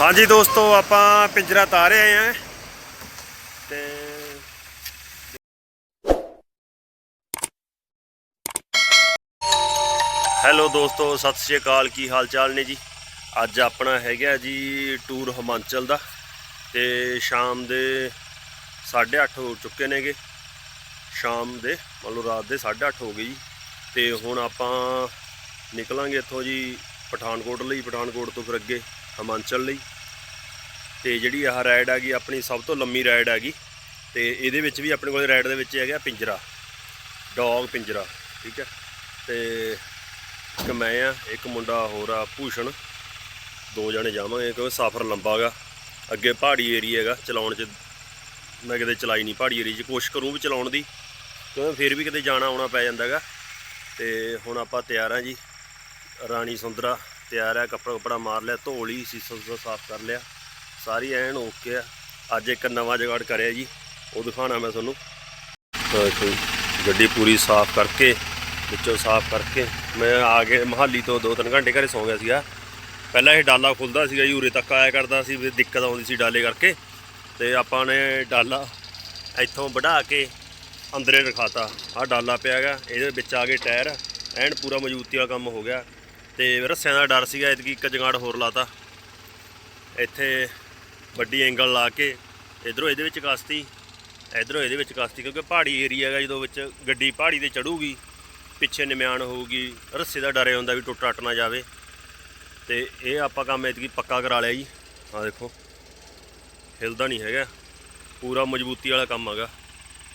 ਹਾਂਜੀ ਦੋਸਤੋ, ਆਪਾਂ ਪਿੰਜਰਾ ਤਾਰੇ ਆਏ ਆ ਤੇ ਹੈਲੋ ਦੋਸਤੋ, ਸਤਿ ਸ਼੍ਰੀ ਅਕਾਲ, ਕੀ ਹਾਲ ਚਾਲ ਨੇ ਜੀ? ਅੱਜ ਆਪਣਾ ਹੈਗਾ ਜੀ ਟੂਰ ਹਿਮਾਚਲ ਦਾ ਤੇ ਸ਼ਾਮ ਦੇ 8:30 ਹੋ ਚੁੱਕੇ ਨੇਗੇ। ਸ਼ਾਮ ਦੇ ਮੰਨ ਲਓ ਰਾਤ ਦੇ 8:30 ਹੋ ਗਏ ਜੀ। ਤੇ ਹੁਣ ਆਪਾਂ ਨਿਕਲਾਂਗੇ ਇੱਥੋਂ ਜੀ ਪਠਾਨਕੋਟ ਲਈ, ਪਠਾਨਕੋਟ ਤੋਂ ਫਿਰ ਅੱਗੇ ਹਿਮਾਚਲ ਲਈ। ਤੇ ਜਿਹੜੀ ਆਹ ਰਾਈਡ ਹੈਗੀ, ਆਪਣੀ ਸਭ ਤੋਂ ਲੰਮੀ ਰਾਈਡ ਹੈਗੀ। ਤੇ ਇਹਦੇ ਵਿੱਚ ਵੀ ਆਪਣੇ ਕੋਲ ਰਾਈਡ ਦੇ ਵਿੱਚ ਹੈਗਾ ਪਿੰਜਰਾ। ਡੌਗ ਪਿੰਜਰਾ, ਠੀਕ ਹੈ। ਤੇ ਇੱਕ ਮੈਂ ਆ, ਇੱਕ ਮੁੰਡਾ, ਹੋਰ ਆ ਭੂਸ਼ਣ। ਦੋ ਜਣੇ ਜਾਵਾਂਗੇ, ਕਿਉਂਕਿ ਸਫ਼ਰ ਲੰਬਾ ਗਾ। ਅੱਗੇ ਪਹਾੜੀ ਏਰੀਆ ਹੈਗਾ, ਚਲਾਉਣ 'ਚ ਮੈਂ ਕਿਤੇ ਚਲਾਈ ਨਹੀਂ ਪਹਾੜੀ ਏਰੀਆ 'ਚ। ਕੋਸ਼ਿਸ਼ ਕਰੂੰ ਵੀ ਚਲਾਉਣ ਦੀ, ਕਿਉਂਕਿ ਫਿਰ ਵੀ ਕਿਤੇ ਜਾਣਾ ਆਉਣਾ ਪੈ ਜਾਂਦਾ ਹੈਗਾ ਤੇ ਹੁਣ ਆਪਾਂ ਤਿਆਰ ਆ ਜੀ। ਰਾਣੀ ਸੁੰਦਰਾ ਤਿਆਰ ਹੈ, ਕੱਪੜਾ ਕੱਪੜਾ ਮਾਰ ਲਿਆ ਧੋ ਲਈ ਸੀਸਾ ਸੂਸਾ ਸਾਫ਼ ਕਰ ਲਿਆ। ਸਾਰੀ ਐਨ ਓਕੇ ਆ। ਅੱਜ ਇੱਕ ਨਵਾਂ ਜਗਾੜ ਕਰਿਆ ਜੀ। ਉਹ ਦਿਖਾਣਾ ਮੈਂ ਤੁਹਾਨੂੰ। ਗੱਡੀ ਪੂਰੀ ਸਾਫ਼ ਕਰਕੇ, ਵਿੱਚੋਂ ਸਾਫ਼ ਕਰਕੇ ਮੈਂ ਆ ਕੇ ਮਹਾਲੀ ਤੋਂ 2-3 ਘੰਟੇ ਘਰੇ ਸੌਂ ਗਿਆ ਸੀਗਾ। ਪਹਿਲਾਂ ਇਹ ਡਾਲਾ ਖੁੱਲਦਾ ਸੀਗਾ ਜੀ, ਉਰੇ ਤੱਕ ਆਇਆ ਕਰਦਾ ਸੀ ਵੀ ਦਿੱਕਤ ਆਉਂਦੀ ਸੀ ਡਾਲੇ ਕਰਕੇ। ਤੇ ਆਪਾਂ ਨੇ ਡਾਲਾ ਇੱਥੋਂ ਵਢਾ ਕੇ ਅੰਦਰੇ ਰਖਾਤਾ। ਆਹ ਡਾਲਾ ਪਿਆ ਹੈਗਾ, ਇਹਦੇ ਵਿੱਚ ਆ ਗਏ ਟਾਇਰ। ਐਨ ਪੂਰਾ ਮਜ਼ਬੂਤੀ ਵਾਲਾ ਕੰਮ ਹੋ ਗਿਆ। ਤੇ ਰੱਸਿਆਂ ਦਾ ਡਰ ਸੀਗਾ ਇਤਕੀ ਇੱਕ ਜਗਾੜ ਹੋਰ ਲਾਤਾ। ਇੱਥੇ ਵੱਡੀ ਐਂਗਲ ਲਾ ਕੇ, ਇਧਰੋਂ ਇਹਦੇ ਵਿੱਚ ਕਸਤੀ, ਇਧਰੋਂ ਇਹਦੇ ਵਿੱਚ ਕਸਤੀ, ਕਿਉਂਕਿ ਪਹਾੜੀ ਏਰੀਆ ਹੈਗਾ ਜਦੋਂ ਵਿੱਚ ਗੱਡੀ ਪਹਾੜੀ ਤੇ ਚੜੂਗੀ, ਪਿੱਛੇ ਨਿਮਿਆਨ ਹੋਊਗੀ, ਰੱਸੇ ਦਾ ਡਰੇ ਹੁੰਦਾ ਵੀ ਟੁੱਟ ਟੱਟ ਨਾ ਜਾਵੇ। ਤੇ ਇਹ ਆਪਾਂ ਕੰਮ ਇਤਕੀ ਪੱਕਾ ਕਰਾ ਲਿਆ ਜੀ। ਆ ਦੇਖੋ ਹਿਲਦਾ ਨਹੀਂ ਹੈਗਾ, ਪੂਰਾ ਮਜ਼ਬੂਤੀ ਵਾਲਾ ਕੰਮ ਹੈਗਾ।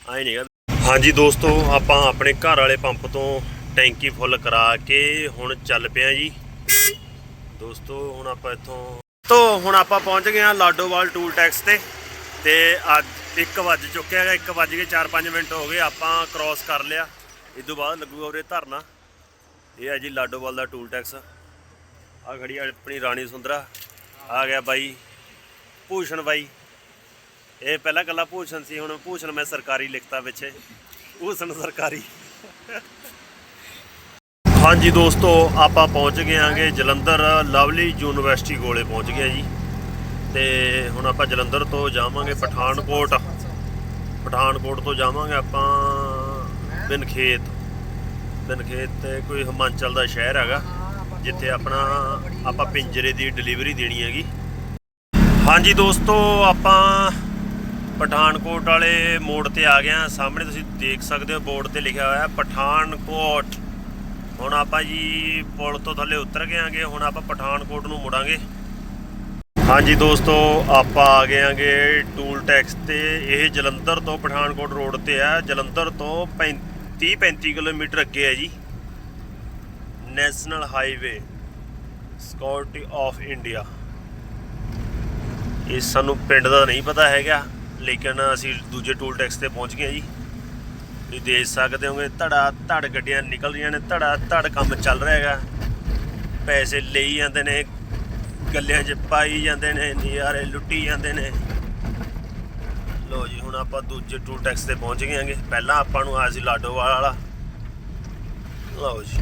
ਐ ਨਹੀਂ ਹੈਗਾ। ਹਾਂਜੀ ਦੋਸਤੋ, ਆਪਾਂ ਆਪਣੇ ਘਰ ਵਾਲੇ ਪੰਪ ਤੋਂ ਟੈਂਕੀ ਫੁੱਲ ਕਰਾ ਕੇ ਹੁਣ ਚੱਲ ਪਿਆ ਜੀ। ਦੋਸਤੋ, ਹੁਣ ਆਪਾਂ ਇੱਥੋਂ ਤੋਂ ਹੁਣ ਆਪਾਂ ਪਹੁੰਚ ਗਏ ਹਾਂ ਲਾਡੋਵਾਲ ਟੂਲ ਟੈਕਸ ਤੇ ਤੇ ਅੱਜ 1 ਵੱਜ ਚੁੱਕਿਆ ਹੈਗਾ 1 ਵੱਜ ਕੇ 4-5 ਮਿੰਟ ਹੋ ਗਏ, ਆਪਾਂ ਕ੍ਰਾਸ ਕਰ ਲਿਆ। ਇਸ ਤੋਂ ਬਾਅਦ ਲੱਗੂਗਾ ਉਰੇ ਧਰਨਾ। ਇਹ ਹੈ ਜੀ ਲਾਡੋਵਾਲ ਦਾ ਟੂਲ ਟੈਕਸ। ਆ ਖੜੀ ਆਪਣੀ ਰਾਣੀ ਸੁੰਦਰਾ। ਆ ਗਿਆ ਬਾਈ ਭੂਸ਼ਣ ਬਾਈ। ਇਹ ਪਹਿਲਾਂ ਕੱਲਾ ਭੂਸ਼ਣ ਸੀ, ਹੁਣ ਭੂਸ਼ਣ ਮੈਂ ਸਰਕਾਰੀ ਲਿਖਤਾ ਪਿੱਛੇ। ਭੂਸ਼ਣ ਸਰਕਾਰੀ। ਹਾਂਜੀ ਦੋਸਤੋ, ਆਪਾਂ ਪਹੁੰਚ ਗਏ ਆਂਗੇ ਜਲੰਧਰ ਲਵਲੀ ਯੂਨੀਵਰਸਿਟੀ ਕੋਲੇ ਪਹੁੰਚ ਗਏ ਜੀ। ਤੇ ਹੁਣ ਆਪਾਂ ਜਲੰਧਰ ਤੋਂ ਜਾਵਾਂਗੇ ਪਠਾਨਕੋਟ। ਪਠਾਨਕੋਟ ਤੋਂ ਜਾਵਾਂਗੇ ਆਪਾਂ ਬਿਨਖੇਤ। ਬਿਨਖੇਤ ਤੇ ਕੋਈ ਹਿਮਾਚਲ ਦਾ ਸ਼ਹਿਰ ਹੈਗਾ, ਜਿੱਥੇ ਆਪਣਾ ਆਪਾਂ ਪਿੰਜਰੇ ਦੀ ਡਿਲੀਵਰੀ ਦੇਣੀ ਹੈਗੀ। ਹਾਂਜੀ ਦੋਸਤੋ, ਆਪਾਂ ਪਠਾਨਕੋਟ ਵਾਲੇ ਮੋੜ ਤੇ ਆ ਗਏ ਆ। ਸਾਹਮਣੇ ਤੁਸੀਂ ਦੇਖ ਸਕਦੇ ਹੋ ਬੋਰਡ ਤੇ ਲਿਖਿਆ ਹੋਇਆ ਪਠਾਨਕੋਟ। ਹੁਣ ਆਪਾਂ ਜੀ ਪੁਲ ਤੋਂ ਥੱਲੇ ਉਤਰ ਗਏ ਆਂਗੇ, ਹੁਣ ਆਪਾਂ ਪਠਾਨਕੋਟ ਨੂੰ ਮੁੜਾਂਗੇ। ਹਾਂਜੀ ਦੋਸਤੋ, ਆਪਾਂ ਆ ਗਏ ਆਂਗੇ ਟੂਲ ਟੈਕਸ ਤੇ। ਇਹ ਜਲੰਧਰ ਤੋਂ ਪਠਾਨਕੋਟ ਰੋਡ ਤੇ ਆ। ਜਲੰਧਰ ਤੋਂ 35 35 ਕਿਲੋਮੀਟਰ ਅੱਗੇ ਹੈ ਜੀ। National highway security of India. ਇਹ ਸਾਨੂੰ ਪਿੰਡ ਦਾ ਨਹੀਂ ਪਤਾ ਹੈਗਾ, ਲੇਕਿਨ ਅਸੀਂ ਦੂਜੇ ਟੂਲ ਟੈਕਸ ਤੇ ਪਹੁੰਚ ਗਏ ਜੀ। ਤੁਸੀਂ ਦੇਖ ਸਕਦੇ ਹੋਗੇ ਧੜਾ ਧੜ ਗੱਡੀਆਂ ਨਿਕਲ ਰਹੀਆਂ ਨੇ ਧੜਾ ਧੜ ਕੰਮ ਚੱਲ ਰਿਹਾ ਹੈਗਾ। ਪੈਸੇ ਲਈ ਜਾਂਦੇ ਨੇ ਗੱਲਿਆਂ 'ਚ ਪਾਈ ਜਾਂਦੇ ਨੇ ਨਜ਼ਾਰੇ ਲੁੱਟੀ ਜਾਂਦੇ ਨੇ। ਲੋ ਜੀ ਹੁਣ ਆਪਾਂ ਦੂਜੇ ਟੂਲ ਟੈਕਸ ਤੇ ਪਹੁੰਚ ਗਏ ਪਹਿਲਾਂ ਆਪਾਂ ਨੂੰ ਆਇਆ ਸੀ ਲਾਡੋਵਾਲ ਵਾਲਾ। ਲਓ ਜੀ।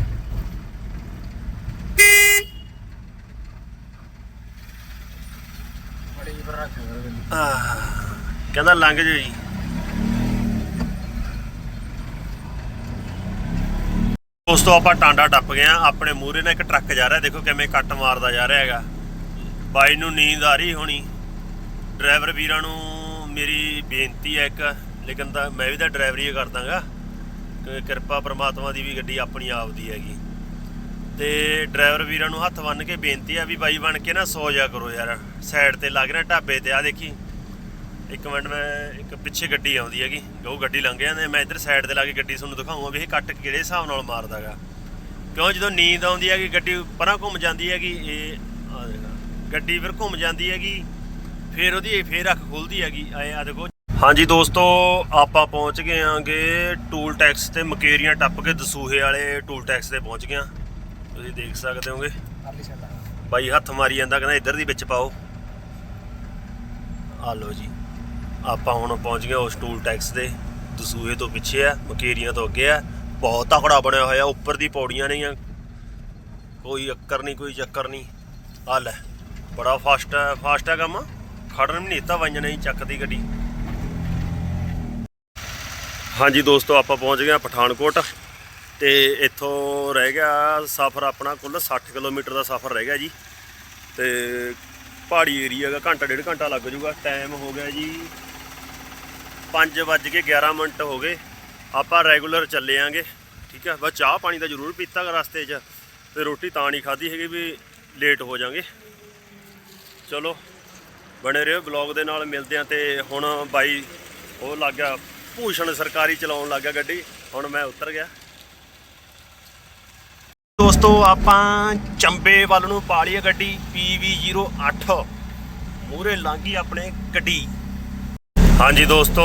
ਆਹ, ਕਹਿੰਦਾ ਲੰਘ ਜਾਓ ਜੀ। ਉਸ ਤੋਂ ਆਪਾਂ ਟਾਂਡਾ ਟੱਪ ਗਏ ਆ ਆਪਣੇ ਮੂਹਰੇ ਨਾਲ ਇੱਕ ਟਰੱਕ ਜਾ ਰਿਹਾ। ਦੇਖੋ ਕਿਵੇਂ ਕੱਟ ਮਾਰਦਾ ਜਾ ਰਿਹਾ ਹੈਗਾ। ਬਾਈ ਨੂੰ ਨੀਂਦ ਆ ਰਹੀ ਹੋਣੀ। ਡਰਾਈਵਰ ਵੀਰਾਂ ਨੂੰ ਮੇਰੀ ਬੇਨਤੀ ਹੈ ਇੱਕ। ਲੇਕਿਨ ਤਾਂ ਮੈਂ ਵੀ ਤਾਂ ਡਰਾਈਵਰੀ ਹੀ ਕਰਦਾਗਾ। ਕਿ ਕਿਰਪਾ ਪ੍ਰਮਾਤਮਾ ਦੀ ਵੀ ਗੱਡੀ ਆਪਣੀ ਆਪ ਦੀ ਹੈਗੀ। ਤੇ ਡਰਾਈਵਰ ਵੀਰਾਂ ਨੂੰ ਹੱਥ ਬੰਨ ਕੇ ਬੇਨਤੀ ਆ ਵੀ ਬਾਈ ਬਣ ਕੇ ਨਾ ਸੌ ਜਾ ਕਰੋ ਯਾਰ। ਸਾਈਡ ਤੇ ਲੱਗ ਰਿਹਾ ਢਾਬੇ ਤੇ। ਆ ਦੇਖੀ। ਇੱਕ ਮਿੰਟ ਮੈਂ ਇੱਕ ਪਿੱਛੇ ਗੱਡੀ ਆਉਂਦੀ ਹੈਗੀ ਉਹ ਗੱਡੀ ਲੰਘ ਜਾਂਦੇ ਮੈਂ ਇੱਧਰ ਸਾਈਡ ਤੇ ਲਾ ਕੇ ਗੱਡੀ ਤੁਹਾਨੂੰ ਦਿਖਾਉਂਗਾ ਵੀ ਇਹ ਕੱਟ ਕਿਹੜੇ ਹਿਸਾਬ ਨਾਲ ਮਾਰਦਾਗਾ ਕਿਉਂ ਜਦੋਂ ਨੀਂਦ ਆਉਂਦੀ ਹੈਗੀ ਗੱਡੀ ਪਰਾਂ ਘੁੰਮ ਜਾਂਦੀ ਹੈਗੀ ਇਹ ਆ ਦੇਖਾ ਗੱਡੀ ਫਿਰ ਘੁੰਮ ਜਾਂਦੀ ਹੈਗੀ ਫਿਰ ਉਹਦੀ ਫੇਰ ਅੱਖ ਖੁੱਲਦੀ ਹੈਗੀ ਐ ਆ ਦੇਖੋ। ਹਾਂਜੀ ਦੋਸਤੋ ਆਪਾਂ ਪਹੁੰਚ ਗਏ ਆਂਗੇ ਟੂਲ ਟੈਕਸ ਤੇ ਮਕੇਰੀਆਂ ਟੱਪ ਕੇ ਦਸੂਹੇ ਵਾਲੇ ਟੂਲ ਟੈਕਸ ਤੇ ਪਹੁੰਚ ਗਏ ਆ ਤੁਸੀਂ ਦੇਖ ਸਕਦੇ ਹੋਗੇ। ਬਾਈ ਹੱਥ ਮਾਰੀ ਜਾਂਦਾ ਕਹਿੰਦਾ ਇੱਧਰ ਦੀ ਵਿੱਚ ਪਾਓ। ਆ ਲਓ ਜੀ। ਆਪਾਂ ਹੁਣ ਪਹੁੰਚ ਗਏ ਉਸ ਟੂਲ ਟੈਕਸ ਦੇ ਦਸੂਹੇ ਤੋਂ ਪਿੱਛੇ ਆ, ਮਕੇਰੀਆਂ ਤੋਂ ਅੱਗੇ ਆ। ਬਹੁਤ ਤਕੜਾ ਬਣਿਆ ਹੋਇਆ, ਉੱਪਰ ਦੀ ਪੌੜੀਆਂ ਨਹੀਂ ਆ ਕੋਈ ਅੱਕਰ ਨਹੀਂ, ਕੋਈ ਚੱਕਰ ਨਹੀਂ। ਆ ਲੈ, ਬੜਾ ਫਾਸਟ ਹੈ ਫਾਸਟ ਹੈ ਕੰਮ। ਖੜਨ ਵੀ ਨਹੀਂ ਦਿੱਤਾ, ਵਾਈਆਂ ਨਹੀਂ ਚੱਕਦੀ ਗੱਡੀ। ਹਾਂਜੀ ਦੋਸਤੋ, ਆਪਾਂ ਪਹੁੰਚ ਗਏ ਹਾਂ ਪਠਾਨਕੋਟ। ਤੇ ਇੱਥੋਂ ਰਹਿ ਗਿਆ ਸਫ਼ਰ ਆਪਣਾ ਕੁੱਲ 60 ਕਿਲੋਮੀਟਰ ਦਾ ਸਫ਼ਰ ਰਹਿ ਗਿਆ ਜੀ। ਤੇ ਪਹਾੜੀ ਏਰੀਆ ਦਾ ਘੰਟਾ, ਡੇਢ ਘੰਟਾ ਲੱਗ ਜਾਊਗਾ। ਟਾਈਮ ਹੋ ਗਿਆ ਜੀ 5 ਵੱਜ ਕੇ 11 ਮਿੰਟ ਹੋ ਗਏ। ਆਪਾਂ ਰੈਗੂਲਰ ਚੱਲੇ ਆਂਗੇ, ਠੀਕ ਹੈ ਬਸ ਚਾਹ ਪਾਣੀ ਦਾ ਜ਼ਰੂਰ ਪੀਤਾ ਰਸਤੇ 'ਚ। ਤੇ ਰੋਟੀ ਤਾਂ ਨਹੀਂ ਖਾਧੀ ਹੈਗੀ ਵੀ ਲੇਟ ਹੋ ਜਾਾਂਗੇ। ਚਲੋ, ਬਣੇ ਰਹੋ ਬਲੌਗ ਦੇ ਨਾਲ, ਮਿਲਦੇ ਆ ਤੇ ਹੁਣ ਬਾਈ ਉਹ ਲੱਗ ਗਿਆ, ਭੂਸ਼ਣ ਸਰਕਾਰੀ ਚਲਾਉਣ ਲੱਗ ਗਿਆ ਗੱਡੀ। ਹੁਣ ਮੈਂ ਉਤਰ ਗਿਆ। ਦੋਸਤੋ, ਆਪਾਂ ਚੰਬੇ ਵੱਲ ਨੂੰ ਪਾ ਲਈ ਹੈ ਗੱਡੀ PV08 ਮੂਰੇ ਲਾਂਗੀ ਆਪਣੇ ਗੱਡੀ। ਹਾਂਜੀ ਦੋਸਤੋ,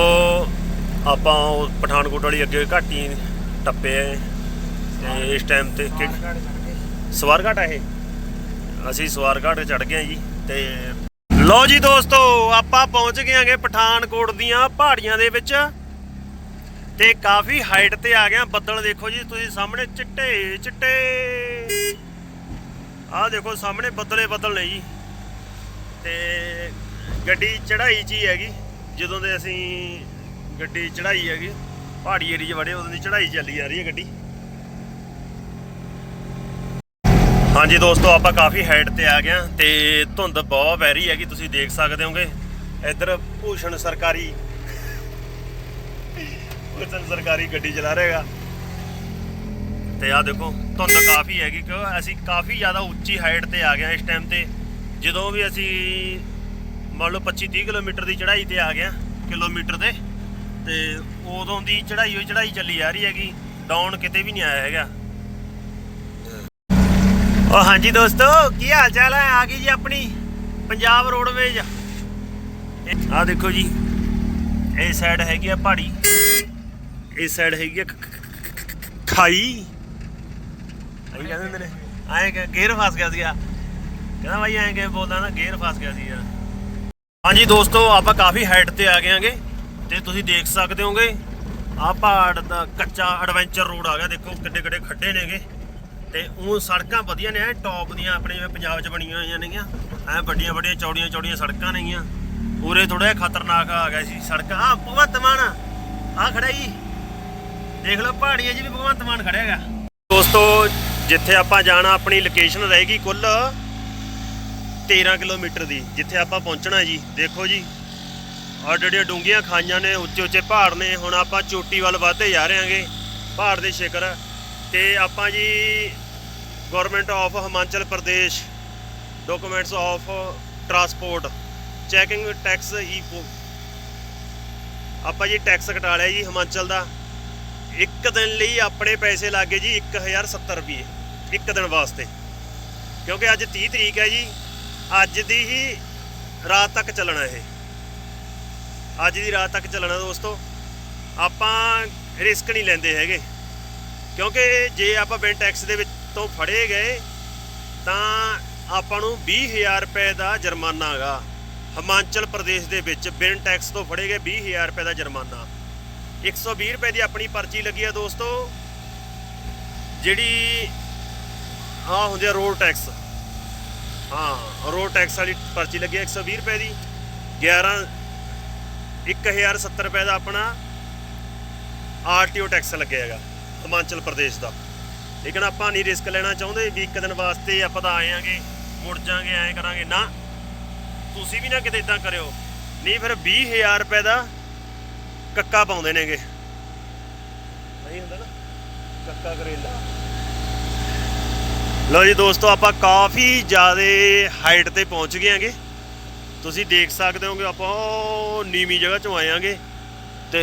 ਆਪਾਂ ਉਹ ਪਠਾਨਕੋਟ ਵਾਲੀ ਅੱਗੇ ਘਾਟੀ ਟੱਪੇ ਆ ਤੇ ਇਸ ਟਾਈਮ ਤੇ ਸਵਾਰਘਾਟ ਆ ਇਹ? ਅਸੀਂ ਸਵਾਰਘਾਟ ਚੜ ਗਏ ਜੀ, ਤੇ ਲਓ ਜੀ ਦੋਸਤੋ, ਆਪਾਂ ਪਹੁੰਚ ਗਏ ਆਂਗੇ ਪਠਾਨਕੋਟ ਦੀਆਂ ਪਹਾੜੀਆਂ ਦੇ ਵਿੱਚ। ਤੇ ਕਾਫੀ ਹਾਈਟ ਤੇ ਆ ਗਏ ਆ। ਬੱਦਲ ਦੇਖੋ ਜੀ, ਤੁਸੀਂ ਸਾਹਮਣੇ ਚਿੱਟੇ ਚਿੱਟੇ। ਆਹ ਦੇਖੋ, ਸਾਹਮਣੇ ਬੱਦਲੇ ਬੱਦਲ ਨੇ ਜੀ। ਤੇ ਗੱਡੀ ਚੜਾਈ 'ਚ ਹੀ ਹੈਗੀ। ਜਦੋਂ ਦੇ ਅਸੀਂ ਗੱਡੀ ਚੜਾਈ ਹੈਗੀ, ਪਹਾੜੀ ਏਰੀਏ 'ਚ ਵੜੇ, ਉਦੋਂ ਦੀ ਚੜਾਈ ਚੱਲੀ ਆ ਰਹੀ ਹੈ ਗੱਡੀ। ਹਾਂਜੀ ਦੋਸਤੋ, ਆਪਾਂ ਕਾਫੀ ਹਾਈਟ ਤੇ ਆ ਗਏ ਹਾਂ ਤੇ ਧੁੰਦ ਬਹੁਤ ਪੈ ਰਹੀ ਹੈਗੀ, ਤੁਸੀਂ ਦੇਖ ਸਕਦੇ ਹੋਗੇ। ਇੱਧਰ ਭੂਸ਼ਣ ਸਰਕਾਰੀ ਭੂਸ਼ਣ ਸਰਕਾਰੀ ਗੱਡੀ ਚਲਾ ਰਹੇਗਾ ਤੇ ਆ ਦੇਖੋ, ਧੁੰਦ ਕਾਫੀ ਹੈਗੀ, ਕਿਉਂ? ਅਸੀਂ ਕਾਫੀ ਜ਼ਿਆਦਾ ਉੱਚੀ ਹਾਈਟ ਤੇ ਆ ਗਏ ਹਾਂ ਇਸ ਟਾਈਮ ਤੇ। ਜਦੋਂ ਵੀ ਅਸੀਂ ਮੰਨ ਲਓ 25 30 ਕਿਲੋਮੀਟਰ ਦੀ ਚੜ੍ਹਾਈ ਤੇ ਆ ਗਿਆ ਕਿਲੋਮੀਟਰ ਤੇ ਤੇ ਉਦੋਂ ਦੀ ਚੜ੍ਹਾਈ ਹੋਈ, ਚੜ੍ਹਾਈ ਚੱਲੀ ਆ ਰਹੀ ਹੈਗੀ ਡਾਊਨ ਕਿਤੇ ਵੀ ਨਹੀਂ ਆਇਆ ਹੈਗਾ। ਉਹ ਹਾਂਜੀ ਦੋਸਤੋ, ਕੀ ਹਾਲ ਚਾਲ ਹੈ? ਆ ਗਈ ਜੀ ਆਪਣੀ ਪੰਜਾਬ ਰੋਡਵੇਜ। ਆ ਦੇਖੋ ਜੀ, ਇਹ ਸਾਈਡ ਹੈਗੀ ਆ ਪਹਾੜੀ। ਇਸ ਸਾਈਡ ਹੈਗੀ ਆ ਖਾਈ। ਆਈ ਕਹਿੰਦੇ ਨੇ। ਆਏ ਗੇਅਰ ਫਸ ਗਿਆ ਸੀਗਾ। ਕਹਿੰਦਾ ਬਾਈ, ਐਂ ਕਿ ਬੋਲਦਾ ਨਾ ਗੇਅਰ ਫਸ ਗਿਆ ਸੀ ਯਾਰ ਹਾਂਜੀ ਦੋਸਤੋ, ਆਪਾਂ ਕਾਫੀ ਹਾਈਟ ਤੇ ਆ ਗਏ ਆਂਗੇ ਤੇ ਤੁਸੀਂ ਦੇਖ ਸਕਦੇ ਹੋਗੇ, ਆਹ ਪਹਾੜ ਦਾ ਕੱਚਾ ਐਡਵੈਂਚਰ ਰੋਡ ਆ ਗਿਆ। ਦੇਖੋ ਕਿੱਡੇ ਕਿੱਡੇ ਖੱਡੇ ਨੇਗੇ ਤੇ ਉਹ ਸੜਕਾਂ ਵਧੀਆ ਨੇ, ਐ ਟੌਪ ਦੀਆਂ ਆਪਣੇ ਜਿਵੇਂ ਪੰਜਾਬ 'ਚ ਬਣੀਆਂ ਹੋਈਆਂ ਨੇਗੀਆਂ, ਐ ਵੱਡੀਆਂ ਵੱਡੀਆਂ ਚੌੜੀਆਂ ਚੌੜੀਆਂ ਸੜਕਾਂ ਨੇਗੀਆਂ। ਉਰੇ ਥੋੜਾ ਜਿਹਾ ਖਤਰਨਾਕ ਆ ਗਿਆ ਸੀ ਸੜਕਾਂ। ਆ ਭਗਵੰਤ ਮਾਨ ਆ ਖੜਾ ਜੀ। ਦੇਖ ਲਓ ਪਹਾੜੀਆਂ 'ਚ ਵੀ ਭਗਵੰਤ ਮਾਨ ਖੜਿਆ ਹੈਗਾ। ਦੋਸਤੋ, ਜਿੱਥੇ ਆਪਾਂ ਜਾਣਾ, ਆਪਣੀ ਲੋਕੇਸ਼ਨ ਰਹੇਗੀ ਕੁੱਲ 13 ਕਿਲੋਮੀਟਰ ਦੀ, ਜਿੱਥੇ ਆਪਾਂ ਪਹੁੰਚਣਾ ਜੀ। ਦੇਖੋ ਜੀ ਔਰ ਜਿਹੜੀਆਂ ਡੂੰਘੀਆਂ ਖਾਈਆਂ ਨੇ, ਉੱਚੇ ਉੱਚੇ ਪਹਾੜ ਨੇ, ਹੁਣ ਆਪਾਂ ਚੋਟੀ ਵੱਲ ਵਧਦੇ ਜਾ ਰਹੇ ਹਾਂਗੇ, ਪਹਾੜ ਦੇ ਸ਼ਿਖਰ। ਤੇ ਆਪਾਂ ਜੀ government of Himachal Pradesh documents of transport checking tax ਈ ਆਪਾਂ ਜੀ ਟੈਕਸ ਕਟਾ ਲਿਆ ਜੀ ਹਿਮਾਚਲ ਦਾ। ਇੱਕ ਦਿਨ ਲਈ ਆਪਣੇ ਪੈਸੇ ਲੱਗੇ ਜੀ 1070 ਰੁਪਏ, ਇੱਕ ਦਿਨ ਵਾਸਤੇ। ਕਿਉਂਕਿ ਅੱਜ 30 ਤਰੀਕ ਹੈ ਜੀ ਅੱਜ ਦੀ ਹੀ ਰਾਤ ਤੱਕ ਚੱਲਣਾ ਇਹ। ਅੱਜ ਦੀ ਰਾਤ ਤੱਕ ਚੱਲਣਾ ਦੋਸਤੋ। ਆਪਾਂ ਰਿਸਕ ਨਹੀਂ ਲੈਂਦੇ ਹੈਗੇ। ਕਿਉਂਕਿ ਜੇ ਆਪਾਂ ਬਿਨ ਟੈਕਸ ਦੇ ਵਿੱਚ ਤੋਂ ਫੜੇ ਗਏ, ਤਾਂ ਆਪਾਂ ਨੂੰ 20000 ਰੁਪਏ ਦਾ ਜੁਰਮਾਨਾ ਹੈਗਾ। ਹਿਮਾਚਲ ਪ੍ਰਦੇਸ਼ ਦੇ ਵਿੱਚ ਬਿਨ ਟੈਕਸ ਤੋਂ ਫੜੇ ਗਏ 20000 ਰੁਪਏ ਦਾ ਜੁਰਮਾਨਾ। 120 ਰੁਪਏ ਦੀ ਆਪਣੀ ਪਰਚੀ ਲੱਗੀ ਆ ਦੋਸਤੋ। ਜਿਹੜੀ ਆ ਹੁੰਦੀ ਆ ਰੋਡ ਟੈਕਸ ਹਾਂ, ਰੋਡ ਟੈਕਸ ਵਾਲੀ ਪਰਚੀ ਲੱਗੀ ਆ 120 ਰੁਪਏ ਦੀ। 11 1070 ਰੁਪਏ ਦਾ ਆਪਣਾ ਆਰਟੀਓ ਟੈਕਸ ਲੱਗਿਆ ਹੈਗਾ, ਹਿਮਾਚਲ ਪ੍ਰਦੇਸ਼ ਦਾ। ਲੇਕਿਨ ਆਪਾਂ ਨਹੀਂ ਰਿਸਕ ਲੈਣਾ ਚਾਹੁੰਦੇ ਵੀ ਇੱਕ ਦਿਨ ਵਾਸਤੇ ਆਪਾਂ ਤਾਂ ਆਏ ਆਂਗੇ, ਮੁੜ ਜਾਾਂਗੇ, ਐਂ ਕਰਾਂਗੇ। ਨਾ, ਤੁਸੀਂ ਵੀ ਨਾ ਕਿਤੇ ਇਦਾਂ ਕਰਿਓ। ਨਹੀਂ ਫਿਰ 20000 ਰੁਪਏ ਦਾ ਕੱਕਾ ਪਾਉਂਦੇ ਨੇਗੇ। ਨਹੀਂ ਹੁੰਦਾ ਨਾ, ਕੱਕਾ ਕਰੇਲਾ। ਲਓ ਜੀ ਦੋਸਤੋ ਆਪਾਂ ਕਾਫੀ ਜ਼ਿਆਦਾ ਹਾਈਟ ਤੇ ਪਹੁੰਚ ਗਏ ਆਂਗੇ ਤੁਸੀਂ ਦੇਖ ਸਕਦੇ ਹੋਗੇ ਆਪਾਂ ਉਹ ਨੀਵੀਂ ਜਗ੍ਹਾ ਚੋਂ ਆਏ ਆਂਗੇ ਤੇ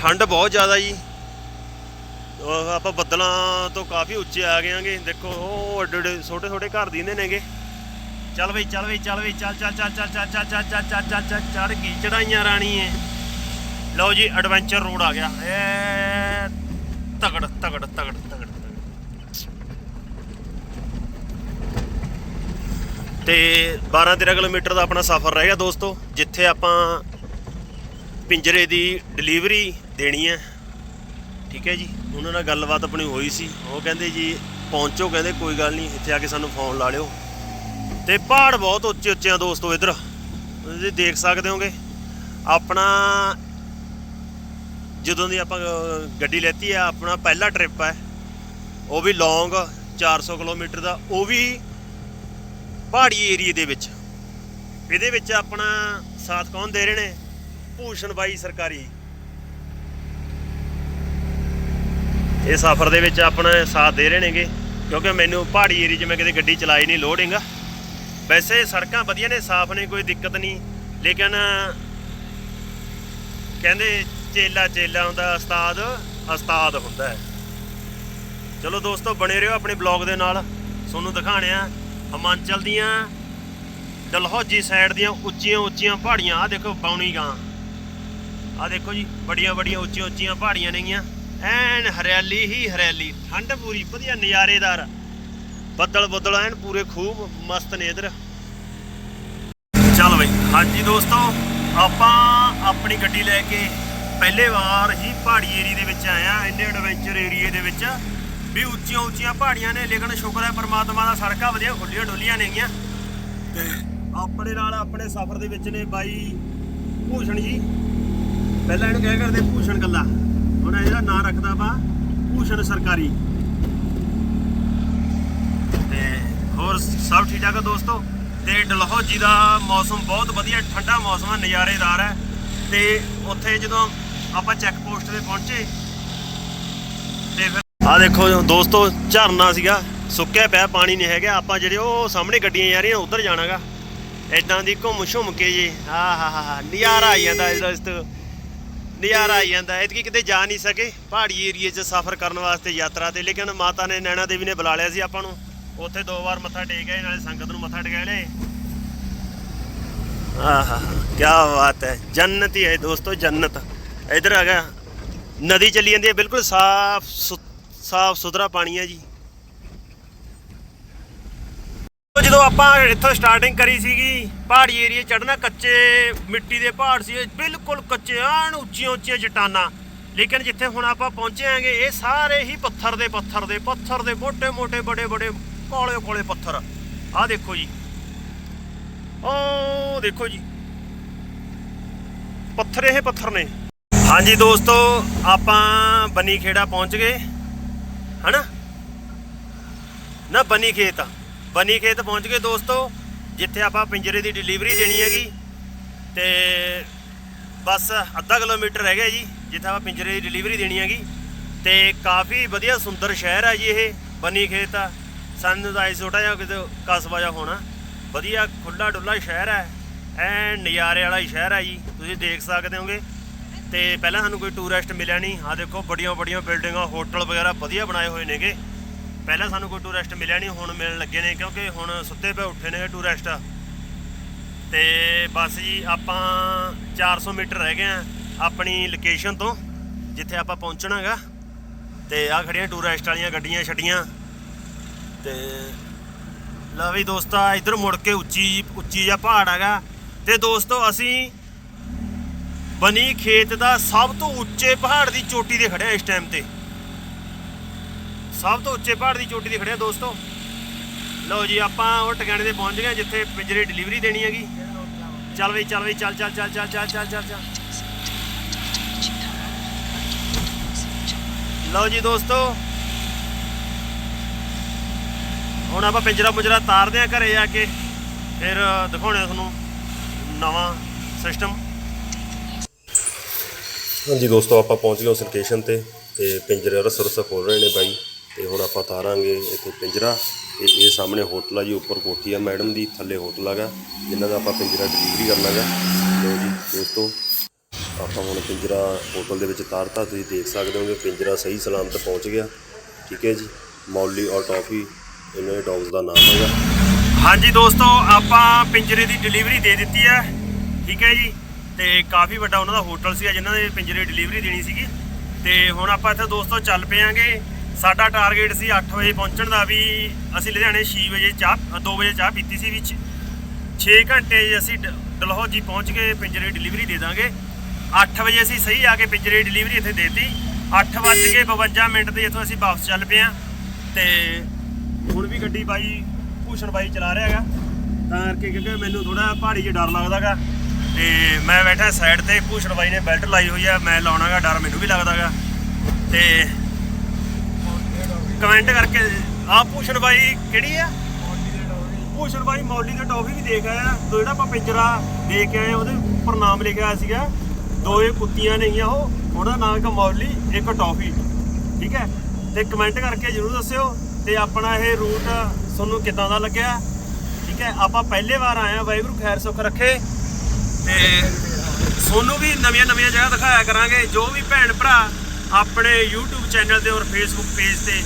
ਠੰਡ ਬਹੁਤ ਜ਼ਿਆਦਾ ਜੀ ਆਪਾਂ ਬੱਦਲਾਂ ਤੋਂ ਕਾਫੀ ਉੱਚੇ ਆ ਗਏ ਆਂਗੇ ਦੇਖੋ ਉਹ ਏਡੇ ਏਡੇ ਛੋਟੇ ਛੋਟੇ ਘਰ ਦੀਂਦੇ ਨੇਗੇ ਚੱਲ ਬਈ ਚੱਲ ਬਈ ਚੱਲ ਬਈ ਚੱਲ ਚੱਲ ਚੱਲ ਚੱਲ ਚੱਲ ਚੱਲ ਚੱਲ ਚੱਲ ਚੱਲ ਚੱਲ ਚੱਲ ਚੜ ਗਈ ਚੜਾਈਆਂ ਰਾਣੀ ਏ ਲਓ ਜੀ ਐਡਵੈਂਚਰ ਰੋਡ ਆ ਗਿਆ ਏ ਤਗੜ ਤਗੜ ਤਗੜ ਤਗੜ ਤੇ 12 13 ਕਿਲੋਮੀਟਰ ਦਾ ਆਪਣਾ ਸਫ਼ਰ ਰਹਿ ਗਿਆ ਦੋਸਤੋ, ਜਿੱਥੇ ਆਪਾਂ ਪਿੰਜਰੇ ਦੀ ਡਿਲੀਵਰੀ ਦੇਣੀ ਹੈ। ਠੀਕ ਹੈ ਜੀ, ਉਹਨਾਂ ਨਾਲ ਗੱਲਬਾਤ ਆਪਣੀ ਹੋਈ ਸੀ। ਉਹ ਕਹਿੰਦੇ ਜੀ, ਪਹੁੰਚੋ, ਕਹਿੰਦੇ ਕੋਈ ਗੱਲ ਨਹੀਂ, ਇੱਥੇ ਆ ਕੇ ਸਾਨੂੰ ਫੋਨ ਲਾ ਲਿਓ। ਤੇ ਪਹਾੜ ਬਹੁਤ ਉੱਚੇ ਉੱਚੇ ਆ ਦੋਸਤੋ ਇਧਰ। ਤੁਸੀਂ ਦੇਖ ਸਕਦੇ ਹੋਗੇ। ਆਪਣਾ ਜਦੋਂ ਦੀ ਆਪਾਂ ਗੱਡੀ ਲੈਤੀ ਆ ਆਪਣਾ ਪਹਿਲਾ ਟ੍ਰਿਪ ਹੈ। ਉਹ ਵੀ ਲੌਂਗ 400 ਕਿਲੋਮੀਟਰ ਦਾ। ਉਹ ਵੀ ਪਹਾੜੀ ਏਰੀਏ ਦੇ ਵਿੱਚ। ਇਹਦੇ ਵਿੱਚ ਆਪਣਾ ਸਾਥ ਕੌਣ ਦੇ ਰਹੇ ਨੇ? ਭੂਸ਼ਣ ਬਾਈ ਸਰਕਾਰੀ। ਇਹ ਸਫ਼ਰ ਦੇ ਵਿੱਚ ਆਪਣਾ ਸਾਥ ਦੇ ਰਹੇ ਨੇਗੇ, ਕਿਉਂਕਿ ਮੈਨੂੰ ਪਹਾੜੀ ਏਰੀਏ 'ਚ ਮੈਂ ਕਦੇ ਗੱਡੀ ਚਲਾਈ ਨਹੀਂ ਲੋਡਿੰਗ ਵੈਸੇ ਸੜਕਾਂ ਵਧੀਆ ਨੇ, ਸਾਫ਼ ਨੇ, ਕੋਈ ਦਿੱਕਤ ਨਹੀਂ, ਲੇਕਿਨ ਕਹਿੰਦੇ ਚੇਲਾ ਚੇਲਾ ਹੁੰਦਾ ਉਸਤਾਦ ਉਸਤਾਦ ਹੁੰਦਾ ਹੈ। ਚਲੋ ਦੋਸਤੋ, ਬਣੇ ਰਹੋ ਆਪਣੇ ਬਲੌਗ ਦੇ ਨਾਲ। ਤੁਹਾਨੂੰ ਦਿਖਾਣੇ ਆ ਹਿਮਾਚਲ ਦੀਆਂ, ਡਲਹੌਜੀ ਸਾਈਡ ਦੀਆਂ ਉੱਚੀਆਂ ਉੱਚੀਆਂ ਪਹਾੜੀਆਂ। ਆ ਦੇਖੋ ਬੌਣੀ ਗਾਂ। ਆ ਦੇਖੋ ਜੀ, ਬੜੀਆਂ ਬੜੀਆਂ ਉੱਚੀਆਂ ਉੱਚੀਆਂ ਪਹਾੜੀਆਂ ਨੇਗੀਆਂ ਐਨ ਹਰਿਆਲੀ ਹੀ ਹਰਿਆਲੀ। ਠੰਡ ਪੂਰੀ, ਵਧੀਆ ਨਜ਼ਾਰੇਦਾਰ ਬੱਦਲ ਬੱਦਲ ਐਨ ਪੂਰੇ ਖੂਬ ਮਸਤ ਨੇ ਇਧਰ। ਚੱਲ ਬਈ, ਹਾਂਜੀ ਦੋਸਤੋ, ਆਪਾਂ ਆਪਣੀ ਗੱਡੀ ਲੈ ਕੇ ਪਹਿਲੇ ਵਾਰ ਹੀ ਪਹਾੜੀ ਏਰੀਏ ਦੇ ਵਿੱਚ ਆਏ ਆ ਇੰਨੇ ਐਡਵੈਂਚਰ ਏਰੀਏ ਦੇ ਵਿੱਚ। ਵੀ ਉੱਚੀਆਂ ਉੱਚੀਆਂ ਪਹਾੜੀਆਂ ਨੇ ਲੇਕਿਨ ਸ਼ੁਕਰ ਹੈ ਪ੍ਰਮਾਤਮਾ ਦਾ ਸੜਕਾਂ ਵਧੀਆ ਖੁੱਲੀਆਂ ਡੁੱਲੀਆਂ ਨੇਗੀਆਂ ਤੇ ਆਪਣੇ ਨਾਲ ਆਪਣੇ ਸਫ਼ਰ ਦੇ ਵਿੱਚ ਨੇ ਬਾਈ ਭੂਸ਼ਣ ਜੀ। ਪਹਿਲਾਂ ਇਹਨੂੰ ਕਹਿ ਕਰਦੇ ਭੂਸ਼ਣ ਗੱਲਾ। ਹੁਣ ਇਹਦਾ ਨਾਂ ਰੱਖਦਾ ਵਾ ਭੂਸ਼ਣ ਸਰਕਾਰੀ। ਤੇ ਹੋਰ ਸਭ ਠੀਕ ਠਾਕ ਦੋਸਤੋ? ਤੇ ਡਲਹੌਜੀ ਦਾ ਮੌਸਮ ਬਹੁਤ ਵਧੀਆ ਠੰਡਾ ਮੌਸਮ ਆ ਨਜ਼ਾਰੇਦਾਰ ਹੈ। ਤੇ ਉੱਥੇ ਜਦੋਂ ਆਪਾਂ ਚੈੱਕ ਪੋਸਟ ਤੇ ਪਹੁੰਚੇ ਤੇ ਆ ਦੇਖੋ ਦੋਸਤੋ, ਝਰਨਾ ਸੀਗਾ, ਸੁੱਕਿਆ ਪਿਆ, ਪਾਣੀ ਨਹੀਂ ਹੈਗਾ। ਆਪਾਂ ਜਿਹੜੇ ਉਹ ਸਾਹਮਣੇ ਗੱਡੀਆਂ ਜਾ ਰਹੀਆਂ, ਉਧਰ ਜਾਣਾਗਾ। ਇਦਾਂ ਦੀ ਘੁੰਮ ਛੁੰਮ ਕੇ ਜੀ ਆ ਹਾ ਹਾ ਹਾ, ਨਜ਼ਾਰਾ ਆਈ ਜਾਂਦਾ ਇਸ ਦੋਸਤੋ ਨਜ਼ਾਰਾ ਆਈ ਜਾਂਦਾ, ਐਤਕੀ ਕਿਤੇ ਜਾ ਨਹੀਂ ਸਕੇ। ਪਹਾੜੀ ਏਰੀਏ 'ਚ ਸਫ਼ਰ ਕਰਨ ਵਾਸਤੇ ਯਾਤਰਾ ਤੇ, ਲੇਕਿਨ ਮਾਤਾ ਨੇ, ਨੈਣਾ ਦੇਵੀ ਨੇ ਬੁਲਾ ਲਿਆ ਸੀ ਆਪਾਂ ਨੂੰ। ਉੱਥੇ ਦੋ ਵਾਰ ਮੱਥਾ ਟੇਕ ਗਏ ਨਾਲੇ ਸੰਗਤ ਨੂੰ ਮੱਥਾ ਟੇਕ ਲਏ ਆਹਾ ਕੀ ਬਾਤ ਹੈ, ਜੰਨਤ ਹੀ ਹੈ ਦੋਸਤੋ, ਜੰਨਤ। ਇਧਰ ਆ ਗਿਆ, ਨਦੀ ਚੱਲੀ ਜਾਂਦੀ ਹੈ, ਬਿਲਕੁਲ ਸਾਫ਼ ਸੁ- ਸਾਫ਼ ਸੁਥਰਾ ਪਾਣੀ ਹੈ ਜੀ। ਜਦੋਂ ਆਪਾਂ ਇੱਥੋਂ ਸਟਾਰਟਿੰਗ ਕਰੀ ਸੀਗੀ, ਪਹਾੜੀ ਏਰੀਆ ਚੜਨਾ ਕੱਚੇ ਮਿੱਟੀ ਦੇ ਪਹਾੜ ਸੀ, ਬਿਲਕੁਲ ਕੱਚੇ ਆਣ ਉੱਚੀਆਂ ਉੱਚੀਆਂ ਚਟਾਨਾਂ। ਲੇਕਿਨ ਜਿੱਥੇ ਹੁਣ ਆਪਾਂ ਪਹੁੰਚੇ ਆਂਗੇ ਇਹ ਸਾਰੇ ਹੀ ਪੱਥਰ ਦੇ ਪੱਥਰ ਦੇ ਪੱਥਰ ਦੇ ਮੋٹے-ਮੋٹے ਬੜੇ-ਬੜੇ ਕੋਲੇ-ਕੋਲੇ ਪੱਥਰ। ਆਹ ਦੇਖੋ ਜੀ। ਓ ਦੇਖੋ ਜੀ। ਪੱਥਰ ਇਹ ਪੱਥਰ ਨੇ। ਹਾਂਜੀ ਦੋਸਤੋ, ਆਪਾਂ ਬਨੀ ਖੇੜਾ ਪਹੁੰਚ ਗਏ। ਹਨਾ? ਨਾ ਬਨੀ ਖੇਤ ਬਨੀ ਖੇਤ ਪਹੁੰਚ ਗਏ ਦੋਸਤੋ, ਜਿੱਥੇ ਆਪਾਂ ਪਿੰਜਰੇ ਦੀ ਡਿਲੀਵਰੀ ਦੇਣੀ ਹੈਗੀ। ਤੇ ਬਸ ਅੱਧਾ ਕਿਲੋਮੀਟਰ ਰਹਿ ਗਿਆ ਜੀ, ਜਿੱਥੇ ਆਪਾਂ ਪਿੰਜਰੇ ਦੀ ਡਿਲੀਵਰੀ ਦੇਣੀ ਹੈਗੀ। ਤੇ ਕਾਫੀ ਵਧੀਆ ਸੁੰਦਰ ਸ਼ਹਿਰ ਹੈ ਜੀ ਇਹ, ਬਨੀ ਖੇਤ ਆ। ਸਾਨੂੰ ਤਾਂ ਇਸ ਛੋਟਾ ਜਿਹਾ ਕਿਤੇ ਕਸਬਾ ਜਿਹਾ ਹੋਣਾ। ਵਧੀਆ ਖੁੱਲਾ ਡੁੱਲਾ ਸ਼ਹਿਰ ਹੈ ਐ ਨਜ਼ਾਰੇ ਵਾਲਾ ਹੀ ਸ਼ਹਿਰ ਹੈ ਜੀ। ਤੁਸੀਂ ਦੇਖ ਸਕਦੇ ਹੋਗੇ। ਤੇ ਪਹਿਲਾਂ ਸਾਨੂੰ ਕੋਈ ਟੂਰਿਸਟ ਮਿਲਿਆ ਨਹੀਂ। ਆ ਦੇਖੋ, ਬੜੀਆਂ ਬੜੀਆਂ ਬਿਲਡਿੰਗਾਂ ਹੋਟਲ ਵਗੈਰਾ ਵਧੀਆ ਬਣਾਏ ਹੋਏ ਨੇਗੇ। ਪਹਿਲਾਂ ਸਾਨੂੰ ਕੋਈ ਟੂਰਿਸਟ ਮਿਲਿਆ ਨਹੀਂ, ਹੁਣ ਮਿਲਣ ਲੱਗੇ ਨੇ, ਕਿਉਂਕਿ ਹੁਣ ਸੁੱਤੇ ਪਏ ਉੱਠੇ ਨੇ ਟੂਰਿਸਟ ਤੇ ਬਸ ਜੀ, ਆਪਾਂ 400 ਮੀਟਰ ਰਹਿ ਗਏ ਆ ਆਪਣੀ ਲੋਕੇਸ਼ਨ ਤੋਂ, ਜਿੱਥੇ ਆਪਾਂ ਪਹੁੰਚਣਾਗਾ। ਤੇ ਆ ਖੜੀਆਂ ਟੂਰਿਸਟ ਵਾਲੀਆਂ ਗੱਡੀਆਂ ਛੱਡੀਆਂ। ਤੇ ਲਓ ਵੀ ਦੋਸਤਾ, ਇਧਰ ਮੁੜ ਕੇ ਉੱਚੀ ਉੱਚੀ ਜਿਹਾ ਪਹਾੜ ਹੈਗਾ। ਤੇ ਦੋਸਤੋ, ਅਸੀਂ ਬਨੀ ਖੇਤ ਦਾ ਸਭ ਤੋਂ ਉੱਚੇ ਪਹਾੜ ਦੀ ਚੋਟੀ ਤੇ ਖੜਿਆ ਇਸ ਟਾਈਮ ਤੇ। ਸਭ ਤੋਂ ਉੱਚੇ ਪਹਾੜ ਦੀ ਚੋਟੀ ਤੇ ਖੜਿਆ ਦੋਸਤੋ। ਲਓ ਜੀ, ਆਪਾਂ ਉਹ ਟਿਕਾਣੇ ਤੇ ਪਹੁੰਚ ਗਏ ਜਿੱਥੇ ਪਿਜਰੇ ਡਿਲੀਵਰੀ ਦੇਣੀ ਹੈਗੀ। ਚੱਲ ਬਈ ਚੱਲ ਬਈ, ਚੱਲ ਚੱਲ ਚੱਲ ਚੱਲ ਚੱਲ ਚੱਲ ਚੱਲ ਚੱਲ। ਲਓ ਜੀ ਦੋਸਤੋ। ਹੁਣ ਆਪਾਂ ਪਿੰਜਰਾ ਪੁਜਰਾ ਤਾਰਦੇ ਆ ਘਰੇ ਜਾ ਕੇ। ਫਿਰ ਦਿਖਾਉਣੇ ਤੁਹਾਨੂੰ ਨਵਾਂ ਸਿਸਟਮ ਹਾਂਜੀ ਦੋਸਤੋ, ਆਪਾਂ ਪਹੁੰਚ ਗਏ ਉਸ ਲੋਕੇਸ਼ਨ ਤੇ ਤੇ ਪਿੰਜਰੇ ਰਸ ਰਸ ਖੋਲ ਰਹੇ ਨੇ ਬਾਈ। ਤੇ ਹੁਣ ਆਪਾਂ ਤਾਰਾਂਗੇ ਇੱਥੇ ਪਿੰਜਰਾ। ਤੇ ਇਹ ਸਾਹਮਣੇ ਹੋਟਲ ਆ ਜੀ, ਉੱਪਰ ਕੋਠੀ ਆ ਮੈਡਮ ਦੀ, ਥੱਲੇ ਹੋਟਲ ਹੈਗਾ। ਜਿਨ੍ਹਾਂ ਦਾ ਆਪਾਂ ਪਿੰਜਰਾ ਡਿਲੀਵਰੀ ਕਰਨਾ ਗਾ ਲੋ ਜੀ ਦੋਸਤੋ, ਆਪਾਂ ਹੁਣ ਪਿੰਜਰਾ ਹੋਟਲ ਦੇ ਵਿੱਚ ਤਾਰਤਾ ਤੁਸੀਂ ਦੇਖ ਸਕਦੇ ਹੋ ਕਿ ਪਿੰਜਰਾ ਸਹੀ ਸਲਾਮਤ ਪਹੁੰਚ ਗਿਆ। ਠੀਕ ਹੈ ਜੀ, ਮੌਲੀ ਔਰ ਟੌਫੀ, ਇਹਨਾਂ ਦੇ ਡੌਗਸ ਦਾ ਨਾਮ ਹੈਗਾ। ਹਾਂਜੀ ਦੋਸਤੋ, ਆਪਾਂ ਪਿੰਜਰੇ ਦੀ ਡਿਲੀਵਰੀ ਦੇ ਦਿੱਤੀ ਹੈ ਠੀਕ ਹੈ ਜੀ। ਤੇ ਕਾਫੀ ਵੱਡਾ ਉਹਨਾਂ ਦਾ ਹੋਟਲ ਸੀਗਾ ਜਿਨ੍ਹਾਂ ਦੇ ਪਿੰਜਰੇ ਡਿਲੀਵਰੀ ਦੇਣੀ ਸੀਗੀ। ਤੇ ਹੁਣ ਆਪਾਂ ਇੱਥੇ ਦੋਸਤੋ ਚੱਲ ਪਿਆਂਗੇ ਸਾਡਾ ਟਾਰਗੇਟ ਸੀ 8 ਵਜੇ ਪਹੁੰਚਣ ਦਾ ਵੀ ਅਸੀਂ ਲੁਧਿਆਣੇ 6 ਵਜੇ ਚਾਹ 2 ਵਜੇ ਚਾਹ ਪੀਤੀ ਸੀ ਵਿੱਚ। 6 ਘੰਟੇ ਅਸੀਂ ਡਲਹੌਜੀ ਪਹੁੰਚ ਕੇ ਪਿੰਜਰੇ ਡਿਲੀਵਰੀ ਦੇ ਦਾਂਗੇ। 8 ਵਜੇ ਅਸੀਂ ਸਹੀ ਆ ਕੇ ਪਿੰਜਰੇ ਡਿਲੀਵਰੀ ਇੱਥੇ ਦੇਤੀ। 8 ਵੱਜ ਕੇ 52 ਮਿੰਟ ਤੇ ਇੱਥੋਂ ਅਸੀਂ ਵਾਪਸ ਚੱਲ ਪਏ ਆ। ਤੇ ਹੁਣ ਵੀ ਗੱਡੀ ਬਾਈ ਭੂਸ਼ਣ ਬਾਈ ਚਲਾ ਰਿਹਾ ਹੈਗਾ। ਤਾਂ ਕਰਕੇ ਕਿਉਂਕਿ ਮੈਨੂੰ ਥੋੜਾ ਪਹਾੜੀ 'ਚ ਡਰ ਲੱਗਦਾਗਾ ਤੇ ਮੈਂ ਬੈਠਾ ਸਾਈਡ ਤੇ, ਭੂਸ਼ਣ ਬਾਈ ਨੇ ਬੈਲਟ ਲਾਈ ਹੋਈ ਆ, ਮੈਂ ਲਾਉਣਾਗਾ, ਡਰ ਮੈਨੂੰ ਵੀ ਲੱਗਦਾਗਾ। ਤੇ ਕਮੈਂਟ ਕਰਕੇ ਆ ਭੂਸ਼ਣ ਬਾਈ ਕਿਹੜੀ ਆ? ਭੂਸ਼ਣ ਬਾਈ ਮੌਲੀ ਦਾ ਟੌਫੀ ਵੀ ਦੇਖ ਆਇਆ ਦੋ ਜਿਹੜਾ ਆਪਾਂ ਪਿੰਜਰਾ ਦੇਖ ਕੇ ਆਏ ਉਹਦੇ ਉੱਪਰ ਨਾਮ ਲਿਖਿਆ ਹੋਇਆ ਸੀਗਾ, ਦੋ ਇਹ ਕੁੱਤੀਆਂ ਨੇਗੀਆਂ ਉਹ, ਉਹਦਾ ਨਾਮ ਇੱਕ ਮੌਲੀ, ਇੱਕ ਟੌਫੀ, ਠੀਕ ਹੈ? ਤੇ ਕਮੈਂਟ ਕਰਕੇ ਜਰੂਰ ਦੱਸਿਓ, ਤੇ ਆਪਣਾ ਇਹ ਰੂਟ ਤੁਹਾਨੂੰ ਕਿੱਦਾਂ ਦਾ ਲੱਗਿਆ? ਠੀਕ ਹੈ, ਆਪਾਂ ਪਹਿਲੇ ਵਾਰ ਆਏ ਆ, ਵਾਹਿਗੁਰੂ ਖੈਰ ਸੁੱਖ ਰੱਖੇ। ਤੇ ਤੁਹਾਨੂੰ ਵੀ ਨਵੀਆਂ ਨਵੀਆਂ ਜਗ੍ਹਾ ਦਿਖਾਇਆ ਕਰਾਂਗੇ। ਜੋ ਵੀ ਭੈਣ ਭਰਾ ਆਪਣੇ YouTube ਚੈਨਲ ਤੇ ਔਰ Facebook ਪੇਜ ਤੇ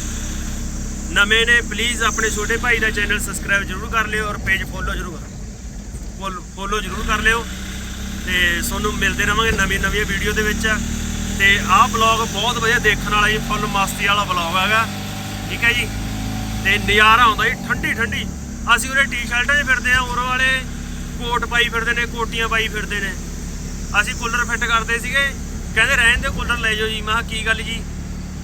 ਨਵੇਂ ਨੇ ਪਲੀਜ਼ ਆਪਣੇ ਛੋਟੇ ਭਾਈ ਦਾ ਚੈਨਲ ਸਬਸਕ੍ਰਾਈਬ ਜਰੂਰ ਕਰ ਲਿਓ ਔਰ ਪੇਜ ਫੋਲੋ ਜਰੂਰ ਫੋਲੋ ਜਰੂਰ ਕਰ ਲਿਓ। ਤੇ ਤੁਹਾਨੂੰ ਮਿਲਦੇ ਰਵਾਂਗੇ ਨਵੀਂ ਨਵੀਂ ਵੀਡੀਓ ਦੇ ਵਿੱਚ। ਤੇ ਆਹ ਬਲੌਗ ਬਹੁਤ ਵਧੀਆ ਦੇਖਣ ਵਾਲਾ ਜੀ ਫੁੱਲ ਮਸਤੀ ਵਾਲਾ ਬਲੌਗ ਹੈਗਾ। ਠੀਕ ਹੈ ਜੀ? ਤੇ ਨਜ਼ਾਰਾ ਆਉਂਦਾ ਜੀ, ਠੰਡੀ ਠੰਡੀ। ਅਸੀਂ ਉਰੇ ਟੀ-ਸ਼ਰਟਾਂ 'ਚ ਫਿਰਦੇ ਆ ਉਰੋਂ ਵਾਲੇ ਕੋਟ ਪਾਈ ਫਿਰਦੇ ਨੇ, ਕੋਟੀਆਂ ਪਾਈ ਫਿਰਦੇ ਨੇ। ਅਸੀਂ ਕੂਲਰ ਫਿੱਟ ਕਰਦੇ ਸੀਗੇ। ਕਹਿੰਦੇ ਰਹਿਣ ਦੇ ਕੂਲਰ ਲੈ ਜਾਓ ਜੀ। ਮੈਂ ਕਿਹਾ, ਕੀ ਗੱਲ ਜੀ?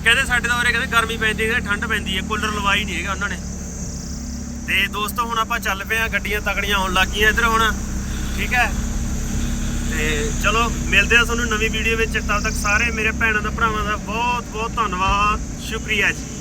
ਕਹਿੰਦੇ ਸਾਡੇ ਤਾਂ ਉਰੇ ਕਹਿੰਦੇ ਗਰਮੀ ਪੈਂਦੀ ਹੈ ਠੰਡ ਪੈਂਦੀ ਹੈ। ਕੂਲਰ ਲਵਾਈ ਨਹੀਂ ਹੈਗਾ ਉਹਨਾਂ ਨੇ। ਤੇ ਦੋਸਤੋ, ਹੁਣ ਆਪਾਂ ਚੱਲ ਪਏ ਆ ਗੱਡੀਆਂ ਤਕੜੀਆਂ ਆਉਣ ਲੱਗੀਆਂ ਇੱਧਰ ਹੁਣ। ਠੀਕ ਹੈ? ਤੇ ਚਲੋ, ਮਿਲਦੇ ਆ ਤੁਹਾਨੂੰ ਨਵੀਂ ਵੀਡੀਓ ਵਿੱਚ। ਤਦ ਤੱਕ ਸਾਰੇ ਮੇਰੇ ਭੈਣਾਂ ਦਾ, ਭਰਾਵਾਂ ਦਾ ਬਹੁਤ ਬਹੁਤ ਧੰਨਵਾਦ। ਸ਼ੁਕਰੀਆ ਜੀ।